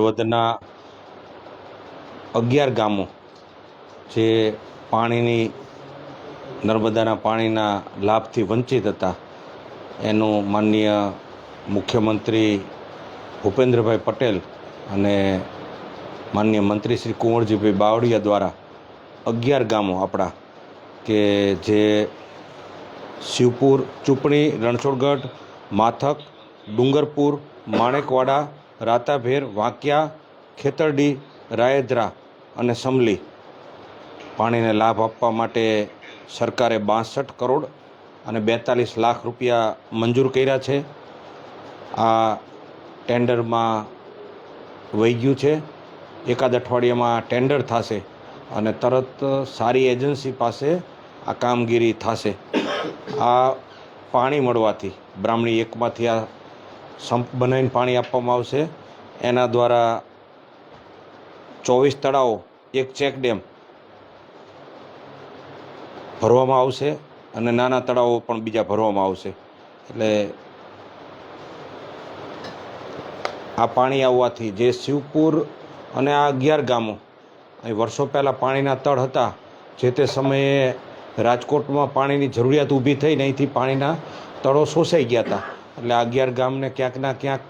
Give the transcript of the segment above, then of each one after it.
હળવદના અગિયાર ગામો જે પાણીની, નર્મદાના પાણીના લાભથી વંચિત હતા, એનું માનનીય મુખ્યમંત્રી ભૂપેન્દ્રભાઈ પટેલ અને માનનીય મંત્રી શ્રી કુંવરજીભાઈ બાવળિયા દ્વારા અગિયાર ગામો આપણા કે જે શિવપુર ચૂંટણી રણછોડગઢ, માથક, ડુંગરપુર, માણેકવાડા રાતાભેર વાંક્યા, ખેતરડી, રાયદ્રા અને સમલી. પાણીને લાભ આપવા માટે સરકારે બાસઠ કરોડ અને બેતાલીસ લાખ રૂપિયા મંજૂર કર્યા છે. આ ટેન્ડરમાં વહી ગયું છે. એકાદ અઠવાડિયામાં ટેન્ડર થશે અને તરત સારી એજન્સી પાસે આ કામગીરી થશે. આ પાણી મળવાથી, બ્રાહ્મણી એકમાંથી આ સંપ બનાવીને પાણી આપવામાં આવશે. એના દ્વારા ચોવીસ તળાવો, એક ચેક ડેમ ભરવામાં આવશે અને નાના તળાવો પણ બીજા ભરવામાં આવશે. એટલે આ પાણી આવવાથી જે શિવપુર અને આ અગિયાર ગામો, અહીં વર્ષો પહેલાં પાણીના તળ હતા, જે તે સમયે રાજકોટમાં પાણીની જરૂરિયાત ઊભી થઈ ને અહીંથી પાણીના તળો શોષાઈ ગયા હતા. એટલે અગિયાર ગામને ક્યાંકના ક્યાંક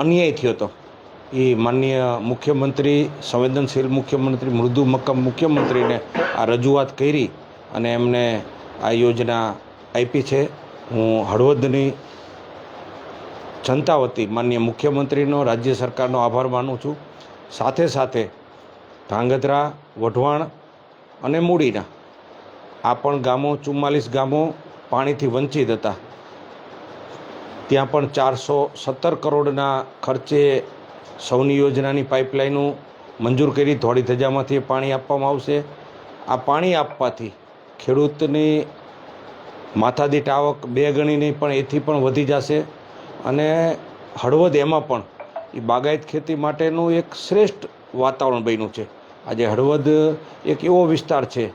અન્યાય થયો હતો એ માનનીય મુખ્યમંત્રી, સંવેદનશીલ મુખ્યમંત્રી, મૃદુ મક્કમ મુખ્યમંત્રીને આ રજૂઆત કરી અને એમને આ યોજના આપી છે. હું હળવદની જનતા વતી માનનીય મુખ્યમંત્રીનો, રાજ્ય સરકારનો આભાર માનું છું. સાથે સાથે ધાંગધ્રા, વઢવાણ અને મૂડીના આ પણ ગામો, ચુમ્માલીસ ગામો પાણીથી વંચિત હતા. ત્યાં પણ ચારસો સત્તર કરોડના ખર્ચે સૌની યોજનાની પાઇપલાઇનો મંજૂર કરી ધોળી ધજામાંથી પાણી આપવામાં આવશે. આ પાણી આપવાથી ખેડૂતની માથાદીઠ આવક બે ગણી નહીં પણ એથી પણ વધી જશે અને હળવદ એમાં પણ એ બાગાયત ખેતી માટેનું એક શ્રેષ્ઠ વાતાવરણ બન્યું છે. આજે હળવદ એક એવો વિસ્તાર છે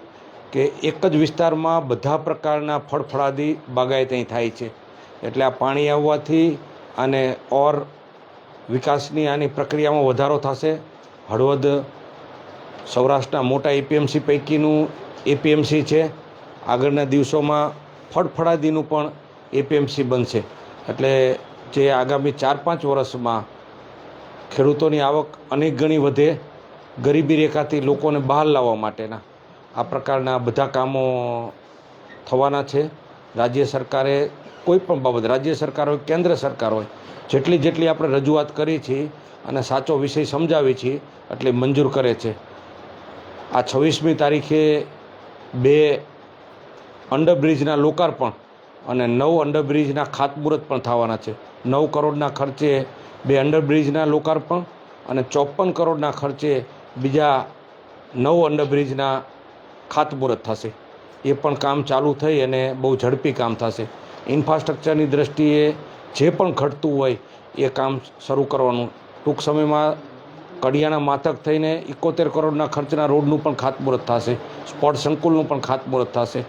કે એક જ વિસ્તારમાં બધા પ્રકારના ફળફળાદી બાગાયત અહીં થાય છે. એટલે આ પાણી આવવાથી અને ઓર વિકાસની આની પ્રક્રિયામાં વધારો થશે. હળવદ સૌરાષ્ટ્રના મોટા એપીએમસી પૈકીનું એપીએમસી છે. આગળના દિવસોમાં ફળફળાદીનું પણ એપીએમસી બનશે. એટલે જે આગામી ચાર પાંચ વર્ષમાં ખેડૂતોની આવક અનેક ગણી વધે, ગરીબી રેખાથી લોકોને બહાર લાવવા માટેના. આ પ્રકારના બધા કામો થવાના છે. રાજ્ય સરકારે કોઈ પણ બાબત, રાજ્ય સરકાર હોય, કેન્દ્ર સરકાર હોય, જેટલી જેટલી આપણે રજૂઆત કરી છીએ અને સાચો વિષય સમજાવી છીએ એટલે મંજૂર કરે છે. આ છવ્વીસમી તારીખે બે અંડરબ્રિજના લોકાર્પણ અને નવ અંડરબ્રિજના ખાતમુહૂર્ત પણ થવાના છે. નવ કરોડના ખર્ચે બે અંડરબ્રિજના લોકાર્પણ અને ચોપન કરોડના ખર્ચે બીજા નવ અંડરબ્રિજના ખાતમુહૂર્ત થશે. એ પણ કામ ચાલુ થઈ અને બહુ ઝડપી કામ થશે. ઇન્ફ્રાસ્ટ્રક્ચરની દ્રષ્ટિએ જે પણ ઘટતું હોય એ કામ શરૂ કરવાનું. ટૂંક સમયમાં કડિયાના માથક થઈને એકોતેર કરોડના ખર્ચના રોડનું પણ ખાતમુહૂર્ત થશે. સ્પોર્ટ સંકુલનું પણ ખાતમુહૂર્ત થશે.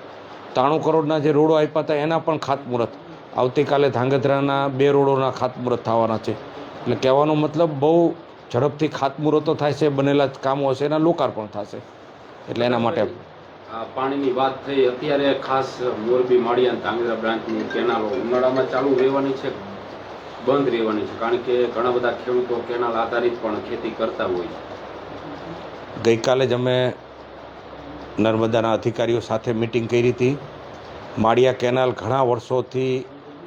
ત્રાણું કરોડના જે રોડો આપ્યા હતા એના પણ ખાતમુહૂર્ત. આવતીકાલે ધાંગધ્રાના બે રોડોના ખાતમુહૂર્ત થવાના છે. એટલે કહેવાનો મતલબ બહુ ઝડપથી ખાતમુહૂર્તો થાય છે, બનેલા કામો હશે, એના લોકાર્પણ થશે. એટલે એના માટે પાણીની વાત થઈ, અત્યારે ખાસ મોરબી, માળિયા અને ધાંગધ્રા બ્રાન્ચની કેનાલો ઉનાળામાં ચાલુ રહેવાની છે, બંધ રહેવાની છે, કારણ કે ઘણા બધા ખેડૂતો કેનાલ આધારિત પણ ખેતી કરતા હોય ગઈકાલે જ અમે નર્મદાના અધિકારીઓ સાથે મિટિંગ કરી હતી. માળિયા કેનાલ ઘણા વર્ષોથી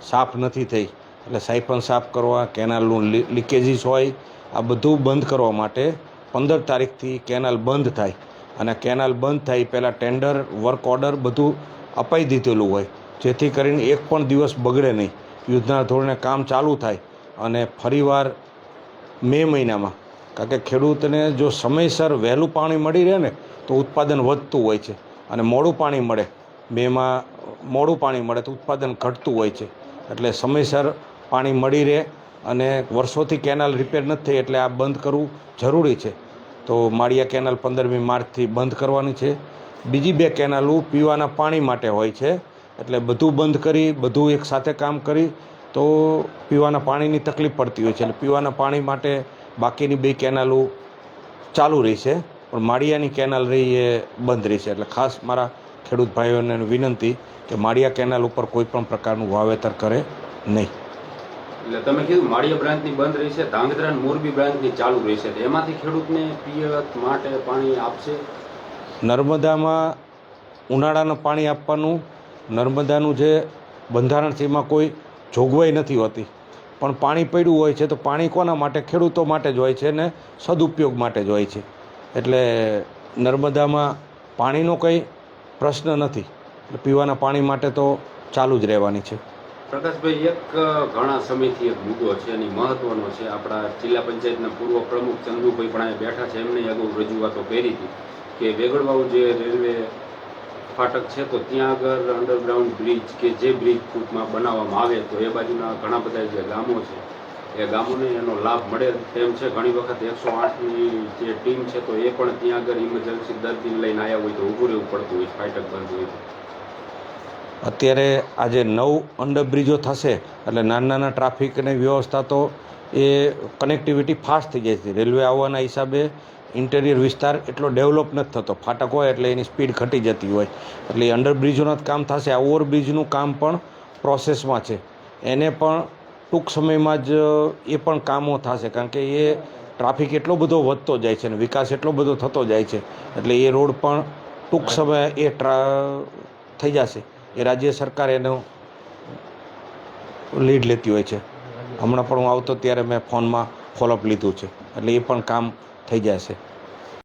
સાફ નથી થઈ, એટલે સાયફન સાફ કરવા, કેનાલનું લીકેજીસ હોય, આ બધું બંધ કરવા માટે પંદર તારીખથી કેનાલ બંધ થાય. અને કેનાલ બંધ થાય પહેલાં ટેન્ડર, વર્ક ઓર્ડર બધું અપાઈ દીધેલું હોય. જેથી કરીને એક પણ દિવસ બગડે નહીં. યુદ્ધના ધોરણે કામ ચાલુ થાય અને ફરીવાર મે મહિનામાં. કારણ કે ખેડૂતને જો સમયસર વહેલું પાણી મળી રહે ને, તો ઉત્પાદન વધતું હોય છે અને મોડું પાણી મળે. મેમાં મોડું પાણી મળે તો ઉત્પાદન ઘટતું હોય છે. એટલે સમયસર પાણી મળી રહે અને વર્ષોથી કેનાલ રિપેર નથી થઈ, એટલે આ બંધ કરવું જરૂરી છે. તો માળિયા કેનાલ પંદરમી માર્ચથી બંધ કરવાની છે. બીજી બે કેનાલો પીવાના પાણી માટે હોય છે. એટલે બધું બંધ કરી, બધું એક સાથે કામ કરી તો પીવાના પાણીની તકલીફ પડતી હોય છે. એટલે પીવાના પાણી માટે બાકીની બે કેનાલો ચાલુ રહેશે પણ માળિયાની કેનાલ રહી એ બંધ રહેશે એટલે ખાસ મારા ખેડૂત ભાઈઓને વિનંતી કે માળિયા કેનાલ ઉપર કોઈ પણ પ્રકારનું વાવેતર કરે નહીં. એટલે તમે કીધું માળિયા બ્રાન્ચની બંધ રહેશે ધાંગધ્રા મોરબી બ્રાન્ચની ચાલુ રહી છે. એમાંથી ખેડૂતને પિયત માટે પાણી આપશે? નર્મદામાં ઉનાળાનું પાણી આપવાનું, નર્મદાનું જે બંધારણ છે એમાં કોઈ જોગવાઈ નથી હોતી. પણ પાણી પડ્યું હોય છે તો પાણી કોના માટે? ખેડૂતો માટે જ હોય છે ને સદુપયોગ માટે જ હોય છે. એટલે નર્મદામાં પાણીનો કંઈ પ્રશ્ન નથી. પીવાના પાણી માટે તો ચાલુ જ રહેવાની છે. પ્રકાશભાઈ, એક ઘણા સમયથી એક મુદ્દો છે અને મહત્વનો છે. આપણા જિલ્લા પંચાયતના પૂર્વ પ્રમુખ ચંદુભાઈ પણ અહીંયા બેઠા છે. એમને અગાઉ રજૂઆતો કરી હતી કે વેગડવાઉ જે રેલવે ફાટક છે, તો ત્યાં આગળ અંડરગ્રાઉન્ડ બ્રિજ કે જે બ્રિજ ટૂંકમાં બનાવવામાં આવે, તો એ બાજુના ઘણા બધા જે ગામો છે, એ ગામોને એનો લાભ મળે. તેમ છે, ઘણી વખત એકસો આઠની જે ટીમ છે, તો એ પણ ત્યાં આગળ ઇમરજન્સી દર્દીને લઈને આવ્યા હોય તો ઊભું રહેવું પડતું હોય, ફાટક બંધ હોય અત્યારે આજે નવ અંડરબ્રિજો થશે એટલે નાના નાના ટ્રાફિકની વ્યવસ્થા તો એ કનેક્ટિવિટી ફાસ્ટ થઈ જાય છે. રેલવે આવવાના હિસાબે ઇન્ટેરિયર વિસ્તાર એટલો ડેવલપ નથી થતો. ફાટક હોય એટલે એની સ્પીડ ઘટી જતી હોય. એટલે એ અંડરબ્રિજોના જ કામ થશે. આ ઓવરબ્રિજનું કામ પણ પ્રોસેસમાં છે. એને પણ ટૂંક સમયમાં જ એ પણ કામો થશે કારણ કે એ ટ્રાફિક એટલો બધો વધતો જાય છે અને વિકાસ એટલો બધો થતો જાય છે. એટલે એ રોડ પણ ટૂંક સમયે એ ટ્રા થઈ જશે. એ રાજ્ય સરકાર એનો લીડ લેતી હોય છે. હમણાં પણ હું આવતો ત્યારે મેં ફોનમાં ફોલોઅપ લીધું છે. એટલે એ પણ કામ થઈ જશે